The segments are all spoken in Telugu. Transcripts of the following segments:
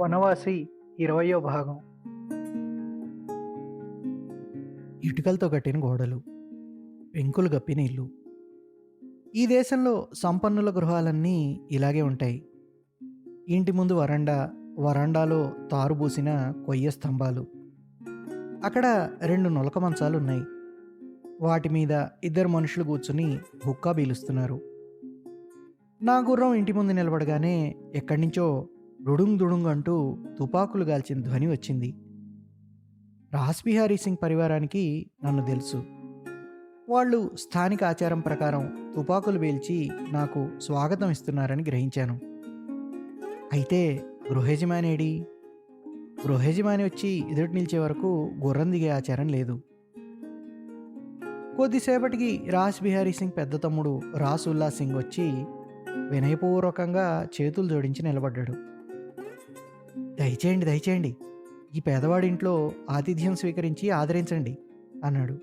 వనవాసి ఇరవయో భాగం. ఇటుకలతో కట్టిన గోడలు వెంకులు గప్పిన ఇల్లు. ఈ దేశంలో సంపన్నుల గృహాలన్నీ ఇలాగే ఉంటాయి. ఇంటి ముందు వరండా వరండాలో తారుబూసిన కొయ్య స్తంభాలు. అక్కడ రెండు నులక మంచాలు ఉన్నాయి. వాటి మీద ఇద్దరు మనుషులు కూర్చుని హుక్కా పీలుస్తున్నారు. నా గుర్రం ఇంటి ముందు నిలబడగానే ఎక్కడి నుంచో డుడుంగ్ దుడుంగ్ అంటూ తుపాకులు గాల్చిన ధ్వని వచ్చింది. రాస్బిహారీ సింగ్ పరివారానికి నన్ను తెలుసు. వాళ్ళు స్థానిక ఆచారం ప్రకారం తుపాకులు పేల్చి నాకు స్వాగతం ఇస్తున్నారని గ్రహించాను. అయితే గృహయజమానేడి గృహయజమాని వచ్చి ఎదుటి నిలిచే వరకు గుర్రం దిగే ఆచారం లేదు. కొద్దిసేపటికి రాజ్ బిహారీ సింగ్ పెద్ద తమ్ముడు రాస్ ఉల్లా సింగ్ వచ్చి వినయపూర్వకంగా చేతులు జోడించి నిలబడ్డాడు. దయచేయండి దయచేయండి. ఈ పేదవాడి ఇంట్లో ఆతిథ్యం స్వీకరించి ఆదరించండి అన్నాడు.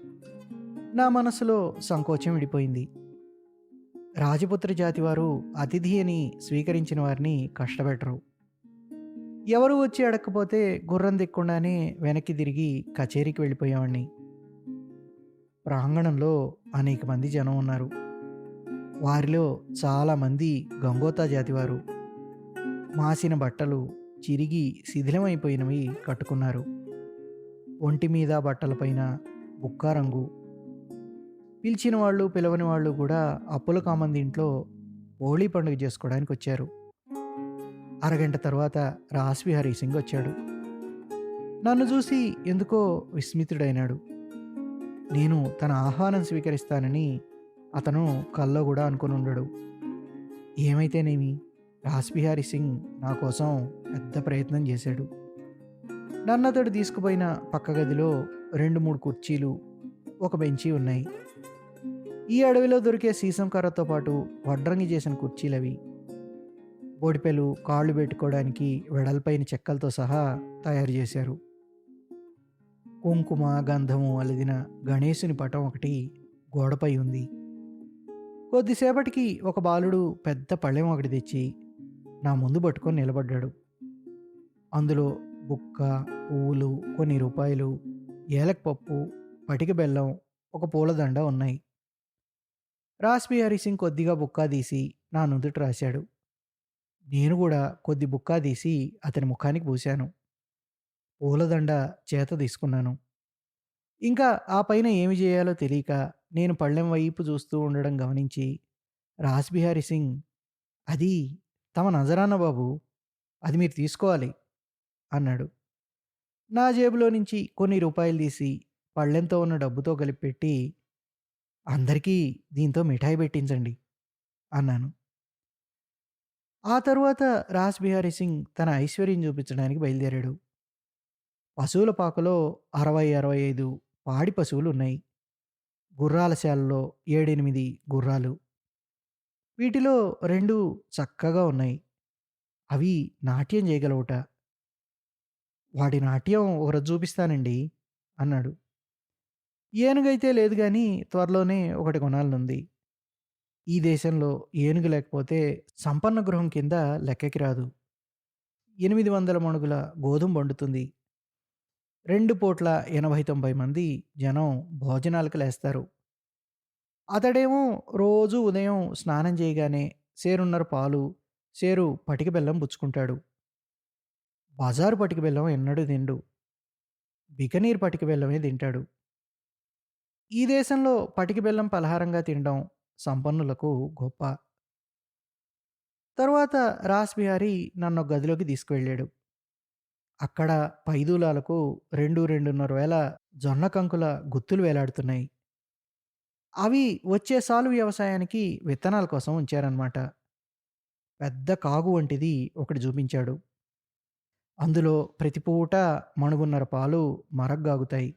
నా మనసులో సంకోచం విడిపోయింది. రాజపుత్ర జాతి వారు అతిథి అని స్వీకరించిన వారిని కష్టపెట్టరు. ఎవరు వచ్చి అడగకపోతే గుర్రం దిక్కుండానే వెనక్కి తిరిగి కచేరీకి వెళ్ళిపోయావాణ్ణి. ప్రాంగణంలో అనేక మంది జనం ఉన్నారు. వారిలో చాలామంది గంగోతా జాతివారు. మాసిన బట్టలు చిరిగి శిథిలమైపోయినవి కట్టుకున్నారు. ఒంటి మీద బట్టలపైన బుక్కా రంగు. పిలిచిన వాళ్ళు పిలవని వాళ్ళు కూడా అప్పుల కామంది ఇంట్లో హోళీ పండుగ చేసుకోవడానికి వచ్చారు. అరగంట తర్వాత రాస్బిహారీ సింగ్ వచ్చాడు. నన్ను చూసి ఎందుకో విస్మితుడైనాడు. నేను తన ఆహ్వానం స్వీకరిస్తానని అతను కల్లో కూడా అనుకుని ఉండడు ఏమైతేనేమి? రాస్బిహారీ సింగ్ నా కోసం పెద్ద ప్రయత్నం చేశాడు. నన్ను అతడు తీసుకుపోయిన పక్క గదిలో రెండు మూడు కుర్చీలు ఒక బెంచి ఉన్నాయి. ఈ అడవిలో దొరికే సీసం కర్రతో పాటు వడ్రంగి చేసిన కుర్చీలవి. బోడిపెలు కాళ్ళు పెట్టుకోవడానికి వెడల్పైన చెక్కలతో సహా తయారు చేశారు. కుంకుమ గంధము అలిదిన గణేశుని పటం ఒకటి గోడపై ఉంది. కొద్దిసేపటికి ఒక బాలుడు పెద్ద పళ్ళెం ఒకటి తెచ్చి నా ముందు పట్టుకొని నిలబడ్డాడు. అందులో బుక్క పువ్వులు కొన్ని రూపాయలు ఏలకపప్పు పటిక బెల్లం ఒక పూలదండ ఉన్నాయి. రాస్బిహారీ సింగ్ కొద్దిగా బుక్కా తీసి నా నుదుట రాశాడు. నేను కూడా కొద్ది బుక్కా తీసి అతని ముఖానికి పూశాను. పూలదండ చేత తీసుకున్నాను. ఇంకా ఆ పైన ఏమి చేయాలో తెలియక నేను పళ్ళెం వైపు చూస్తూ ఉండడం గమనించి రాస్బిహారీ సింగ్ అది తమ నజరాన బాబు అది మీరు తీసుకోవాలి అన్నాడు. నా జేబులో నుంచి కొన్ని రూపాయలు తీసి పళ్ళెంతో ఉన్న డబ్బుతో కలిపెట్టి అందరికీ దీంతో మిఠాయి పెట్టించండి అన్నాను. ఆ తరువాత రాస్ బిహారీ సింగ్ తన ఐశ్వర్యం చూపించడానికి బయలుదేరాడు. పశువుల పాకలో అరవై అరవై ఐదు పాడి పశువులు ఉన్నాయి గుర్రాల శాలలో ఏడెనిమిది గుర్రాలు. వీటిలో రెండు చక్కగా ఉన్నాయి. అవి నాట్యం చేయగలవుట. వాడి నాట్యం ఒకరోజు చూపిస్తానండి అన్నాడు. ఏనుగైతే లేదు కానీ త్వరలోనే ఒకటి కొనాలనుంది. ఈ దేశంలో ఏనుగు లేకపోతే సంపన్న గృహం కింద లెక్కకి రాదు. ఎనిమిది వందల మణుగుల గోధుమ వండుతుంది రెండు పూట్ల ఎనభై తొంభై మంది జనం భోజనాలకు లేస్తారు. అతడేమో రోజు ఉదయం స్నానం చేయగానే సేరున్నర పాలు సేరు పటిక బెల్లం పుచ్చుకుంటాడు. బజారు పటిక బెల్లం ఎన్నడూ తిండు. బికనీర్ పటిక బెల్లమే తింటాడు. ఈ దేశంలో పటిక బెల్లం పలహారంగా తినడం సంపన్నులకు గొప్ప. తరువాత రాస్ బిహారీ నన్ను గదిలోకి తీసుకువెళ్ళాడు. అక్కడ పైదూలాలకు రెండు రెండున్నర వేల జొన్న కంకుల గుత్తులు వేలాడుతున్నాయి. అవి వచ్చే సాలు వ్యవసాయానికి విత్తనాల కోసం ఉంచారన్నమాట. పెద్ద కాగు వంటిది ఒకటి చూపించాడు. అందులో ప్రతి పూట మణుగున్నర పాలు మరగ్గాగుతాయి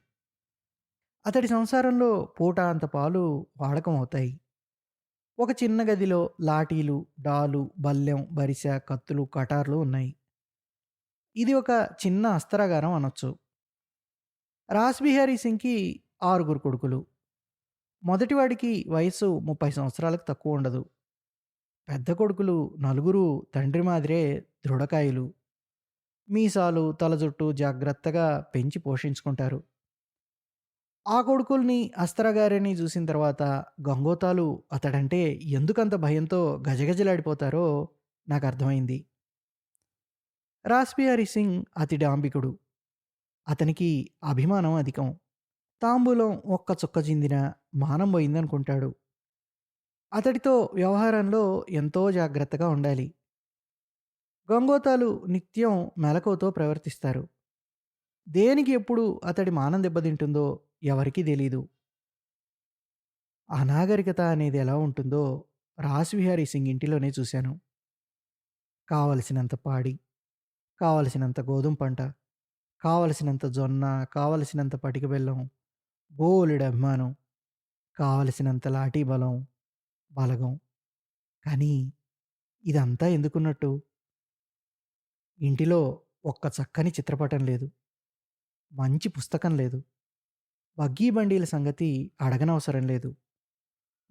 అతడి సంసారంలో పూట అంత పాలు వాడకం అవుతాయి. ఒక చిన్న గదిలో లాఠీలు డాలు బల్లెం బరిసె కత్తులు కటార్లు ఉన్నాయి. ఇది ఒక చిన్న అస్త్రాగారం అనొచ్చు. రాస్బిహారీ సింగ్కి ఆరుగురు కొడుకులు. మొదటివాడికి వయసు ముప్పై సంవత్సరాలకు తక్కువ ఉండదు పెద్ద కొడుకులు నలుగురు తండ్రి మాదిరే దృఢకాయలు మీసాలు, తల జుట్టు జాగ్రత్తగా పెంచి పోషించుకుంటారు. ఆ కొడుకుల్ని, అస్త్రగారిని చూసిన తర్వాత గంగోతాలు అతడంటే ఎందుకంత భయంతో గజగజలాడిపోతారో నాకు అర్థమైంది రాస్‌బిహారీ సింగ్ అతి డాంబికుడు అతనికి అభిమానం అధికం. తాంబూలం ఒక్క చుక్క చిందిన మానం పోయిందనుకుంటాడు. అతడితో వ్యవహారంలో ఎంతో జాగ్రత్తగా ఉండాలి. గంగోతాలు నిత్యం మెలకువతో ప్రవర్తిస్తారు. దేనికి ఎప్పుడు అతడి మానం దెబ్బతింటుందో ఎవరికీ తెలీదు. అనాగరికత అనేది ఎలా ఉంటుందో రాస్విహారీ సింగ్ ఇంటిలోనే చూశాను. కావలసినంత పాడి, కావలసినంత గోధుమ పంట, కావలసినంత జొన్న, కావలసినంత పటిక బెల్లం, బోలెడు అభిమానం, కావలసినంత లాఠీ బలం, బలగం. కానీ ఇదంతా ఎందుకున్నట్టు? ఇంటిలో ఒక్క చక్కని చిత్రపటం లేదు. మంచి పుస్తకం లేదు. బగ్గీ బండీల సంగతి అడగనవసరం లేదు.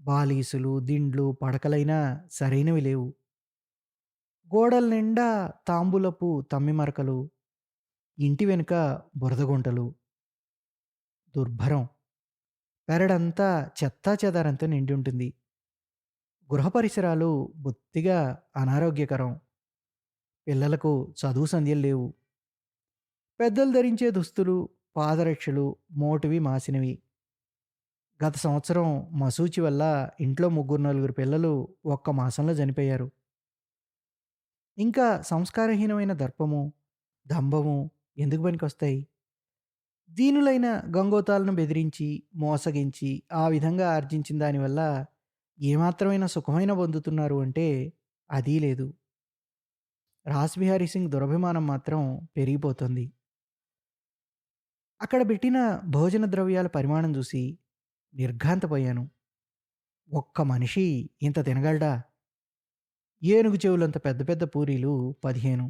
బాలీసులు, దిండ్లు, పడకలైనా సరైనవి లేవు. గోడల నిండా తాంబూలపు తమ్మిమరకలు, ఇంటి వెనుక బురదగుంటలు. దుర్భరం. పెరడంతా చెత్తా చెదారంతో నిండి ఉంటుంది. గృహ పరిసరాలు బొత్తిగా అనారోగ్యకరం. పిల్లలకు చదువు సంధ్యలు లేవు. పెద్దలు ధరించే దుస్తులు, పాదరక్షలు మోటివి మాసినవి. గత సంవత్సరం మసూచి వల్ల ఇంట్లో ముగ్గురు, నలుగురు పిల్లలు ఒక్క మాసంలో చనిపోయారు. ఇంకా సంస్కారహీనమైన దర్పము, దంభము ఎందుకు పనికొస్తాయి? దీనులైన గంగోతాలను బెదిరించి, మోసగించి, ఆ విధంగా ఆర్జించిన దానివల్ల ఏమాత్రమైన సుఖమైన పొందుతున్నారు అంటే అదీ లేదు. రాస్‌బిహారీ సింగ్ దురభిమానం మాత్రం పెరిగిపోతోంది. అక్కడ పెట్టిన భోజన ద్రవ్యాల పరిమాణం చూసి నిర్ఘాంతపోయాను. ఒక్క మనిషి ఇంత తినగలడా? ఏనుగు చెవులంత పెద్ద పెద్ద పూరీలు 15.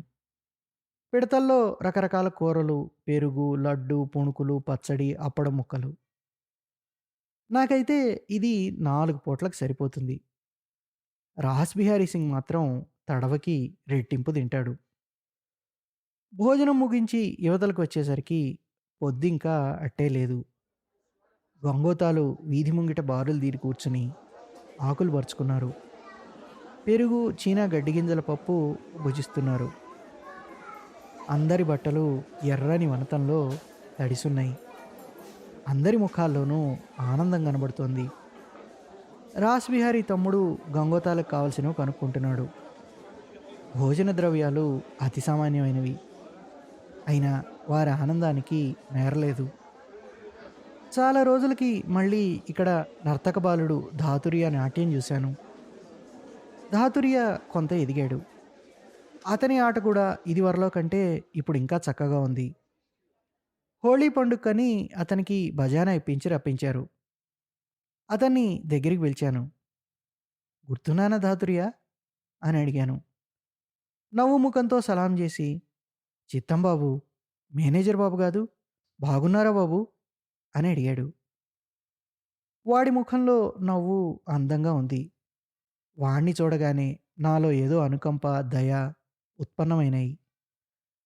పిడతల్లో రకరకాల కూరలు, పెరుగు, లడ్డు, పుణుకులు, పచ్చడి, అప్పడం ముక్కలు. నాకైతే ఇది నాలుగు పూట్లకు సరిపోతుంది. రాస్‌బిహారీ సింగ్ మాత్రం తడవకి రెట్టింపు తింటాడు. భోజనం ముగించి యువతలకు వచ్చేసరికి పొద్దింకా అట్టే లేదు. గంగోతాలు వీధి ముంగిట బారులు తీరి కూర్చుని ఆకులు పరుచుకున్నారు. పెరుగు, చీనా గడ్డిగింజల పప్పు భుజిస్తున్నారు. అందరి బట్టలు ఎర్రని వనతంలో తడిసున్నాయి. అందరి ముఖాల్లోనూ ఆనందం కనబడుతోంది. రాస్‌బిహారీ తమ్ముడు గంగోతాలకు కావలసినవి కనుక్కుంటున్నాడు. భోజన ద్రవ్యాలు అతి సామాన్యమైనవి. అయినా వారి ఆనందానికి నేరలేదు చాలా రోజులకి మళ్ళీ ఇక్కడ నర్తక బాలుడు ధాతురియా నాట్యం చూశాను. ధాతురియా కొంత ఎదిగాడు. అతని ఆట కూడా ఇదివరలో కంటే ఇప్పుడు ఇంకా చక్కగా ఉంది. హోళీ పండుగని అతనికి బజానా ఇప్పించి రప్పించారు. అతన్ని దగ్గరికి పిలిచాను. గుర్తున్నానా ధాతురియా? అని అడిగాను. నవ్వు ముఖంతో సలాం చేసి చిత్తం బాబు, మేనేజర్ బాబు కాదు బాగున్నారా బాబు? అని అడిగాడు. వాడి ముఖంలో నవ్వు అందంగా ఉంది. వాణ్ణి చూడగానే నాలో ఏదో అనుకంప, దయ ఉత్పన్నమైనాయి.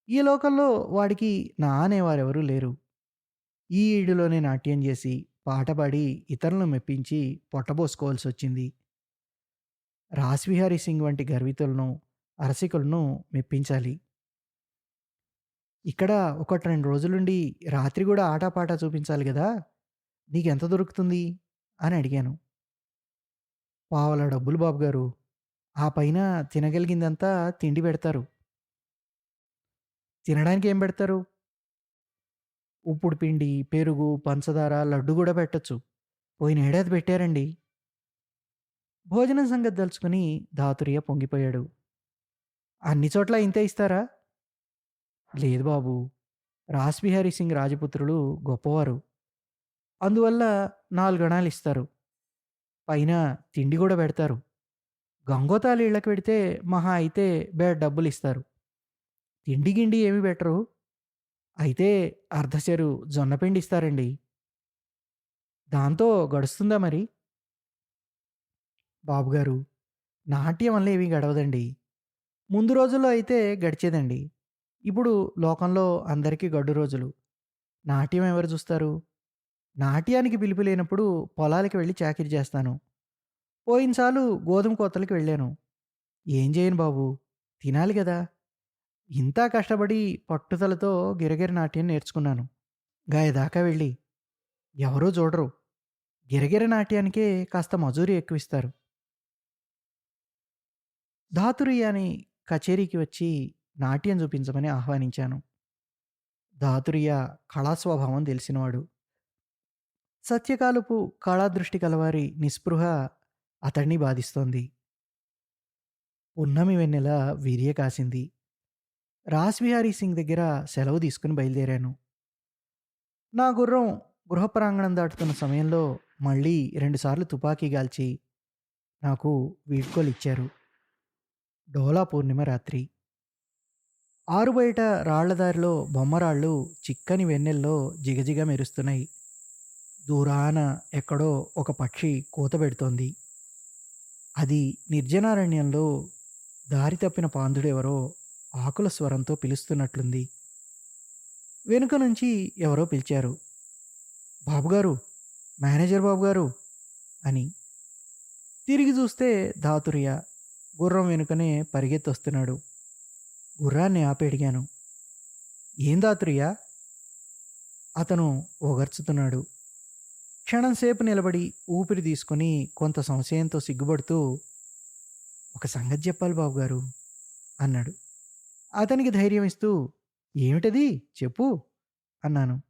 ఈ లోకంలో వాడికి నా అనేవారెవరూ లేరు. ఈ ఈడులోనే నాట్యం చేసి, పాట పాడి ఇతరులను మెప్పించి పొట్టబోసుకోవాల్సి వచ్చింది రాస్విహారీ సింగ్ వంటి గర్వితులను, అరసికులను మెప్పించాలి. ఇక్కడ ఒకటి రెండు రోజులుండి రాత్రి కూడా ఆటపాట చూపించాలి కదా నీకెంత దొరుకుతుంది? అని అడిగాను. పావల డబ్బులు బాబుగారు. ఆ పైన తినగలిగిందంతా తిండి పెడతారు. తినడానికి ఏం పెడతారు? ఉప్పుడు పిండి, పెరుగు, పంచదార, లడ్డు గూడా పెట్టొచ్చు. పోయిన ఏడాది పెట్టారండి. భోజనం సంగతి దలుచుకుని ధాతురియ పొంగిపోయాడు. అన్ని చోట్ల ఇంతే ఇస్తారా? లేదు బాబూ. రాస్‌బిహారీ సింగ్ రాజపుత్రులు గొప్పవారు. అందువల్ల నాలుగణాలు ఇస్తారు. పైన తిండి గూడా పెడతారు. గంగోతాలు ఇళ్ళకి పెడితే మహా అయితే బే డబ్బులు ఇస్తారు తిండి గిండి ఏమి పెట్టరు. అయితే అర్ధచెరు జొన్నపిండి ఇస్తారండి. దాంతో గడుస్తుందా మరి? బాబుగారు, నాట్యం వల్ల ఏమీ గడవదండి. ముందు రోజుల్లో అయితే గడిచేదండి. ఇప్పుడు లోకంలో అందరికీ గడ్డు రోజులు. నాట్యం ఎవరు చూస్తారు? నాట్యానికి పిలుపు లేనప్పుడు పొలాలకి వెళ్ళి చాకిరి చేస్తాను. పోయినసార్లు గోధుమ కోతలకి వెళ్ళాను. ఏం చేయను బాబు! తినాలి కదా ఇంత కష్టపడి పట్టుదలతో గిరగిర నాట్యం నేర్చుకున్నాను. గాయదాకా వెళ్ళి. ఎవరూ చూడరు. గిరగిర నాట్యానికే కాస్త మజూరి ఎక్కువిస్తారు. ధాతురియాని కచేరీకి వచ్చి నాట్యం చూపించమని ఆహ్వానించాను. ధాతురియ కళాస్వభావం తెలిసినవాడు. సత్యకాలపు కళాదృష్టి కలవారి నిస్పృహ అతడిని బాధిస్తోంది. పున్నమి వెన్నెల వీర్య కాసింది. రాస్‌బిహారీ సింగ్ దగ్గర సెలవు తీసుకుని బయలుదేరాను. నా గుర్రం గృహ ప్రాంగణం దాటుతున్న సమయంలో మళ్ళీ రెండుసార్లు తుపాకీ గాల్చి నాకు వీడ్కోలిచ్చారు. డోలా పూర్ణిమ రాత్రి. ఆరుబయట రాళ్ళదారిలో బొమ్మరాళ్ళు చిక్కని వెన్నెల్లో జిగజిగ మెరుస్తున్నాయి. దూరాన ఎక్కడో ఒక పక్షి కూతబెడుతోంది. అది నిర్జనారణ్యంలో దారి తప్పిన పాందుడెవరో ఆకుల స్వరంతో పిలుస్తున్నట్లుంది. వెనుక నుంచి ఎవరో పిలిచారు. బాబుగారు! మేనేజర్ బాబుగారు! అని. తిరిగి చూస్తే ధాతురియ గుర్రం వెనుకనే పరిగెత్తొస్తున్నాడు. గుర్రాన్ని ఆపి అడిగాను. ఏం దాతురియా అతను ఓగర్చుతున్నాడు. క్షణంసేపు నిలబడి ఊపిరి తీసుకుని కొంత సంశయంతో సిగ్గుపడుతూ ఒక సంగతి చెప్పాలి బాబుగారు అన్నాడు. అతనికి ధైర్యం ఇస్తూ ఏమిటది చెప్పు అన్నాను.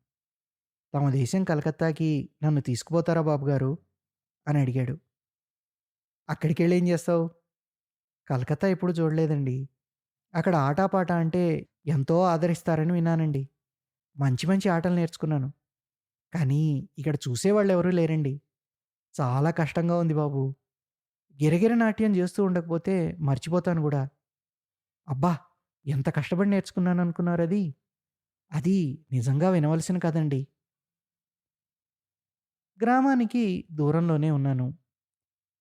తమ దేశం కలకత్తాకి నన్ను తీసుకుపోతారా బాబుగారు అని అడిగాడు. అక్కడికెళ్ళి ఏం చేస్తావు? కలకత్తా ఎప్పుడు చూడలేదండి. అక్కడ ఆటాపాట అంటే ఎంతో ఆదరిస్తారని విన్నానండి. మంచి మంచి ఆటలు నేర్చుకున్నాను. కానీ ఇక్కడ చూసేవాళ్ళెవరూ లేరండి. చాలా కష్టంగా ఉంది బాబు. గిరగిర నాట్యం చేస్తూ ఉండకపోతే మర్చిపోతాను గూడా. అబ్బా! ఎంత కష్టపడి నేర్చుకున్నాననుకున్నారది? అది నిజంగా వినవలసిన కథండి. గ్రామానికి దూరంలోనే ఉన్నాను.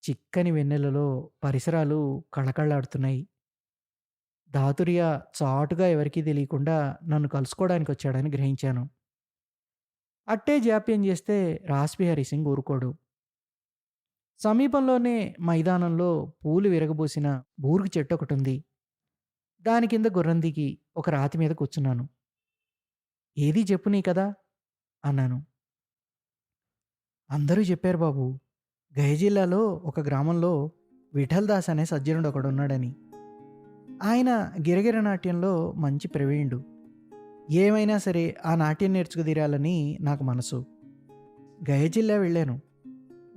చిక్కని వెన్నెలలో పరిసరాలు కళకళలాడుతున్నాయి. ధాతురియ చాటుగా ఎవరికీ తెలియకుండా నన్ను కలుసుకోవడానికొచ్చాడని గ్రహించాను. అట్టే జాప్యం చేస్తే రాస్‌బిహారీ సింగ్ ఊరుకోడు. సమీపంలోనే మైదానంలో పూలు విరగబూసిన బూరుగు ఉంది దాని కింద గుర్రం దిగి ఒక రాతి మీద కూర్చున్నాను. ఏదీ చెప్పు నీ కదా అన్నాను. అందరూ చెప్పారు బాబు. గయ జిల్లాలో ఒక గ్రామంలో విఠల్ దాస్ అనే సజ్జనుడొకడున్నాడని. ఆయన గిరగిర నాట్యంలో మంచి ప్రవీణుడు. ఏమైనా సరే ఆ నాట్యం నేర్చుకుదీరాలని నాకు మనసు. గయ జిల్లా వెళ్ళాను.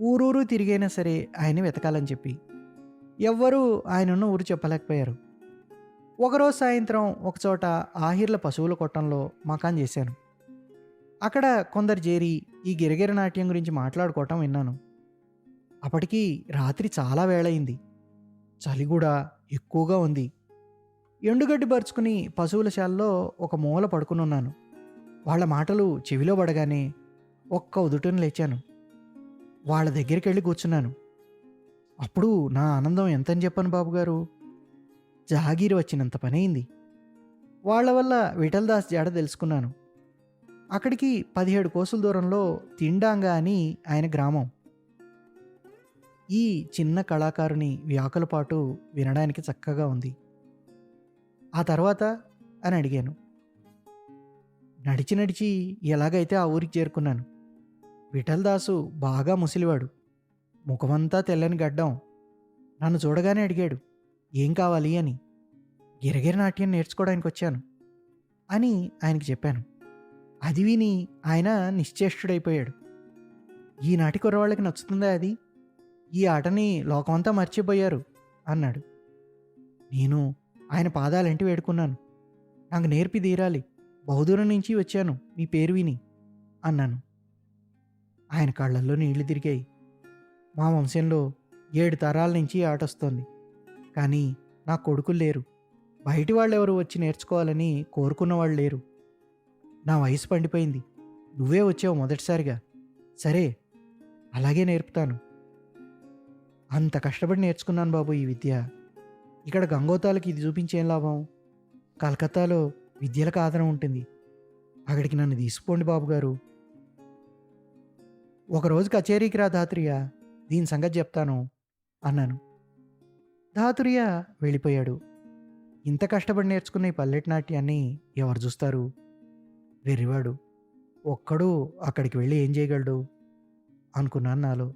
ఊరూరు తిరిగైనా సరే ఆయన్ని వెతకాలని చెప్పి. ఎవ్వరూ ఆయనున్న ఊరు చెప్పలేకపోయారు. ఒకరోజు సాయంత్రం ఒకచోట ఆహిర్ల పశువుల కొట్టంలో మకాన్ చేశాను. అక్కడ కొందరు చేరి ఈ గిరగిర నాట్యం గురించి మాట్లాడుకోవటం విన్నాను. అప్పటికి రాత్రి చాలా వేళయింది. చలి కూడా ఎక్కువగా ఉంది. ఎండుగడ్డి పరుచుకుని పశువుల శాలలో ఒక మూల పడుకునున్నాను. వాళ్ళ మాటలు చెవిలో పడగానే ఒక్క ఉదుటున లేచాను. వాళ్ళ దగ్గరికి వెళ్ళి కూర్చున్నాను. అప్పుడు నా ఆనందం ఎంతని చెప్పాను బాబుగారు. జహాగీర్ వచ్చినంత పనైంది వాళ్ళ వల్ల విఠల్దాస్ జాడ తెలుసుకున్నాను. అక్కడికి 17 కోసుల దూరంలో తిండాంగా అని ఆయన గ్రామం. ఈ చిన్న కళాకారుని వ్యాకులపాటు వినడానికి చక్కగా ఉంది. ఆ తర్వాత అని అడిగాను. నడిచి నడిచి ఎలాగైతే ఆ ఊరికి చేరుకున్నాను. విఠల్ దాసు బాగా ముసలివాడు. ముఖమంతా తెల్లని గడ్డం. నన్ను చూడగానే అడిగాడు. ఏం కావాలి అని. గిరగిర నాట్యం నేర్చుకోవడానికి వచ్చాను అని ఆయనకి చెప్పాను. అది విని ఆయన నిశ్చేష్టుడైపోయాడు. ఈనాటి కుర్రవాళ్ళకి నచ్చుతుందా అది? ఈ ఆటని లోకమంతా మర్చిపోయారు అన్నాడు. నేను ఆయన పాదాలంటి వేడుకున్నాను. నాకు నేర్పి తీరాలి. బహుదూరం నుంచి వచ్చాను మీ పేరు విని అన్నాను. ఆయన కళ్ళల్లో నీళ్ళు తిరిగాయి. మా వంశంలో ఏడు తరాల నుంచి ఆటొస్తోంది. కానీ నా కొడుకులు లేరు. బయటి వాళ్ళెవరూ వచ్చి నేర్చుకోవాలని కోరుకున్నవాళ్ళు లేరు. నా వయసు పండిపోయింది. నువ్వే వచ్చావు మొదటిసారిగా. సరే అలాగే నేర్పుతాను. అంత కష్టపడి నేర్చుకున్నాను బాబు ఈ విద్య. ఇక్కడ గంగోతాలకి ఇది చూపించి ఏం లాభం? కలకత్తాలో విద్యలకు ఆదరణ ఉంటుంది. అక్కడికి నన్ను తీసుకోండి బాబుగారు ఒకరోజు కచేరీకి రా ధాత్రియ దీని సంగతి చెప్తాను అన్నాను. ధాతురియ వెళ్ళిపోయాడు. ఇంత కష్టపడి నేర్చుకున్న ఈ పల్లెటి నాట్యాన్ని ఎవరు చూస్తారు? వెర్రివాడు. ఒక్కడు అక్కడికి వెళ్ళి ఏం చేయగలడు? అనుకున్నాను నాలో.